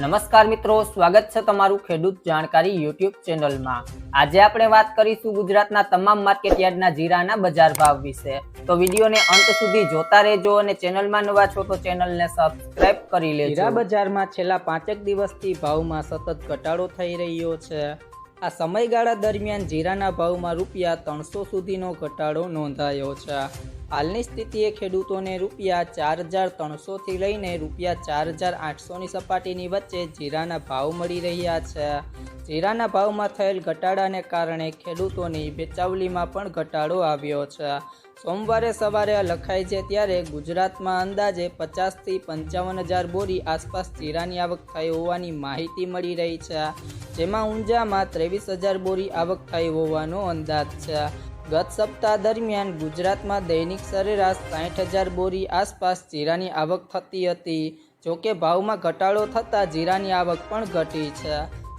નમસ્કાર મિત્રો, સ્વાગત છે તમારું ખેડૂત જાણકારી યુટ્યુબ ચેનલમાં. આજે આપણે વાત કરીશું ગુજરાતના તમામ માર્કેટ યાર્ડના જીરાના બજાર ભાવ વિશે. તો વિડીયોને અંત સુધી જોતા રહેજો અને ચેનલમાં નવા છો તો ચેનલને સબસ્ક્રાઇબ કરી લેજો. જીરા બજારમાં છેલ્લા પાંચેક દિવસથી ભાવમાં સતત ઘટાડો થઈ રહ્યો છે. આ સમયગાળા દરમિયાન જીરાના ભાવમાં રૂપિયા ત્રણસો સુધીનો ઘટાડો નોંધાયો છે. હાલની સ્થિતિએ ખેડૂતોને રૂપિયા ચાર હજાર ત્રણસોથી લઈને રૂપિયા ચાર હજાર આઠસોની સપાટીની વચ્ચે જીરાના ભાવ મળી રહ્યા છે. જીરાના ભાવમાં થયેલ ઘટાડાને કારણે ખેડૂતોની વેચાવલીમાં પણ ઘટાડો આવ્યો છે. સોમવારે સવારે લખાય છે ત્યારે ગુજરાતમાં અંદાજે પચાસથી પંચાવન હજાર બોરી આસપાસ જીરાની આવક થઈ હોવાની માહિતી મળી રહી છે. જેમાં ઊંઝામાં ત્રેવીસ હજાર બોરી આવક થઈ હોવાનો અંદાજ છે. ગત સપ્તાહ દરમિયાન ગુજરાતમાં દૈનિક સરેરાશ સાઠ હજાર બોરી આસપાસ જીરાની આવક થતી હતી. જોકે ભાવમાં ઘટાડો થતાં જીરાની આવક પણ ઘટી છે.